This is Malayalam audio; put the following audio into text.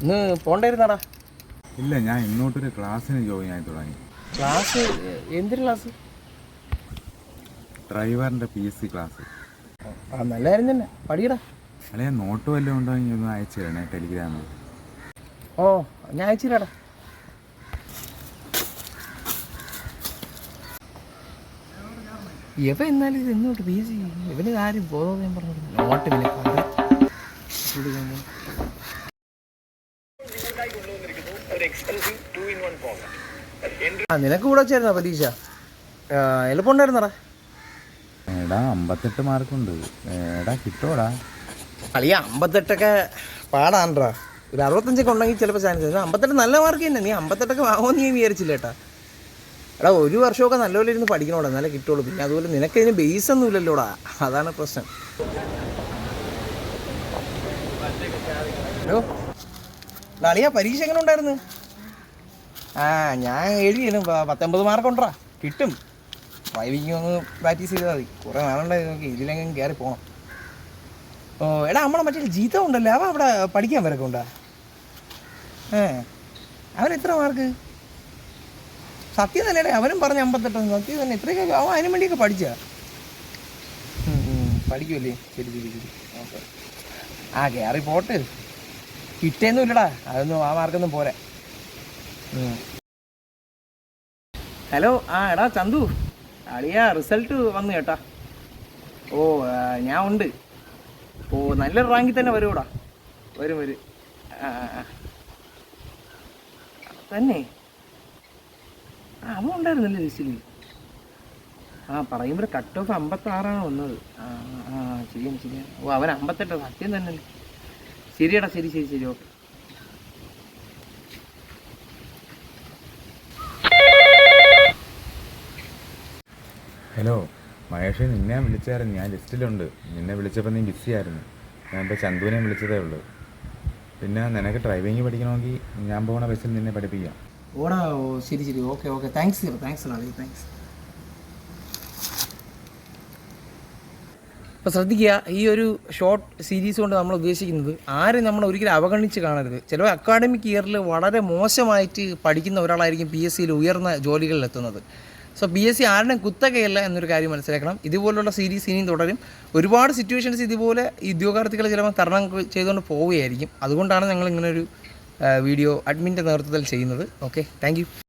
ഇന്ന് പോണ്ടായിരുന്നാടാ? ഇല്ല ഞാൻ ഇന്നോട്ടൊരു ക്ലാസ്സിന് ജോയിൻ ആയി തുടങ്ങി. ക്ലാസ് എന്തൊരു ക്ലാസ്? ഡ്രൈവറിന്റെ പി എസ് സി ക്ലാസ്. ആ നല്ല കാര്യം തന്നെ. പഠിക്കടാ. അല്ലെ നോട്ട് വല്ലതും ഉണ്ടോ ഇനി ഒന്ന് അയച്ചു തരണേ ടെലിഗ്രാമിൽ ഓ ഞാൻ അയച്ചിരാടാ ഇവ എന്നാലും ഇത് എന്നോട്ട് പി എസ് സി ഇവന് ആരും ബോധോദയം പറഞ്ഞു നോട്ട് പിന്നെ കണ്ട് കൊടുക്കുമ്പോൾ ആ നിനക്ക് കൂടെ വെച്ചായിരുന്നോ പരീക്ഷ? എളുപ്പമുണ്ടായിരുന്നടാ. എടാ അമ്പത്തെട്ട് മാർക്കുണ്ട്. എടാ കിട്ടോടാ. അളിയ അമ്പത്തെട്ടൊക്കെ പാടാണ്ടാ. ഒരു അറുപത്തഞ്ചൊക്കെ ഉണ്ടെങ്കിൽ ചിലപ്പോൾ ചാൻസ് അമ്പത്തെട്ട് നല്ല മാർക്ക് തന്നെ. നീ അമ്പത്തെട്ടൊക്കെ വാങ്ങുമെന്ന് നീ വിചാരിച്ചില്ല കേട്ടാ. എടാ ഒരു വർഷമൊക്കെ നല്ലപോലെ ഇരുന്ന് പഠിക്കണോടാ. എന്നാലേ കിട്ടുള്ളൂ. പിന്നെ അതുപോലെ നിനക്ക് ഇതിന് ബേസ് ഒന്നും ഇല്ലല്ലോടാ. അതാണ് പ്രശ്നം. ഹലോ? അളിയ പരീക്ഷ എങ്ങനെ ഉണ്ടായിരുന്നു? ആ ഞാൻ എഴുതിയാലും പത്തൊമ്പത് മാർക്ക് ഉണ്ടാ കിട്ടും. ഡ്രൈവിംഗ് ഒന്ന് പ്രാക്ടീസ് ചെയ്താൽ മതി. കുറേ നാളുണ്ടായി നോക്കി ഇതിലെങ്കിലും കയറി പോകണം ഓ എടാ നമ്മളെ മറ്റേ ജീത്ത ഉണ്ടല്ലോ? അവൻ അവിടെ പഠിക്കാൻ വരൊക്കെ ഉണ്ടാ? ഏ അവൻ എത്ര മാർക്ക് സത്യം തന്നെയല്ലേ അവനും പറഞ്ഞ അമ്പത്തെട്ട് സത്യം തന്നെ ഇത്രയൊക്കെ അവൻ അതിനു വേണ്ടിയൊക്കെ പഠിച്ചാ. പഠിക്കുമല്ലേ ശരി ശരി ശരി. ആ കയറി പോട്ട്. കിട്ടേന്നും ഇല്ലടാ അതൊന്നും ആ മാർക്കൊന്നും പോരാ. ഹലോ ആ എടാ ചന്തു. അളിയാ റിസൾട്ട് വന്നു കേട്ടാ. ഓ ഞാൻ ഉണ്ട്. ഓ നല്ല റാങ്കിൽ തന്നെ വരൂടാ വരും വരും. തന്നെ. ആ ഉണ്ടായിരുന്നല്ലേ ലിസ്റ്റിൽ ആ പറയുമ്പോൾ കട്ട് ഓഫ് അമ്പത്താറാണ് വന്നത്. ആ ആ ശരിയാണ് ശരിയാണ്. ഓ അവൻ അമ്പത്തെട്ട് സത്യം തന്നെ ശരിയടാ ശരി ശരി ശരി ഓക്കെ. മഹേഷ് നിന്നെ വിളിച്ചായിരുന്നു. ഞാൻ ലിസ്റ്റിലുണ്ട്. നിന്നെ വിളിച്ചപ്പോൾ നീ ബിസി ആയിരുന്നു. ഞാൻ ഇപ്പോൾ ചന്തുവിനെ വിളിച്ചതേ ഉള്ളൂ. പിന്നെ നിനക്ക് ഡ്രൈവിംഗ് പഠിക്കണമെങ്കിൽ ഞാൻ പോകുന്ന ബസ്സിൽ നിന്നെ പഠിപ്പിക്കാം. ഓടാ ഓ ശരി ശരി. Okay okay. Thanks thanks thanks അപ്പോൾ ശ്രദ്ധിക്കുക ഈ ഒരു ഷോർട്ട് സീരീസ് കൊണ്ട് നമ്മൾ ഉദ്ദേശിക്കുന്നത് ആരും നമ്മൾ ഒരിക്കലും അവഗണിച്ച് കാണരുത്. ചില അക്കാഡമിക് ഇയറിൽ വളരെ മോശമായിട്ട് പഠിക്കുന്ന ഒരാളായിരിക്കും പി എസ് സിയിൽ ഉയർന്ന ജോലികളിൽ എത്തുന്നത് സോ ബി എസ് സി ആരുടെയും കുത്തകയല്ല എന്നൊരു കാര്യം മനസ്സിലാക്കണം. ഇതുപോലുള്ള സീരീസ് ഇനിയും തുടരും. ഒരുപാട് സിറ്റുവേഷൻസ് ഇതുപോലെ ഉദ്യോഗാർത്ഥികൾ ചിലപ്പോൾ തരണം ചെയ്തുകൊണ്ട് പോവുകയായിരിക്കും. അതുകൊണ്ടാണ് ഞങ്ങൾ ഇങ്ങനെ ഒരു വീഡിയോ അഡ്മിന്റെ നേതൃത്വത്തിൽ ചെയ്യുന്നത്. Okay thank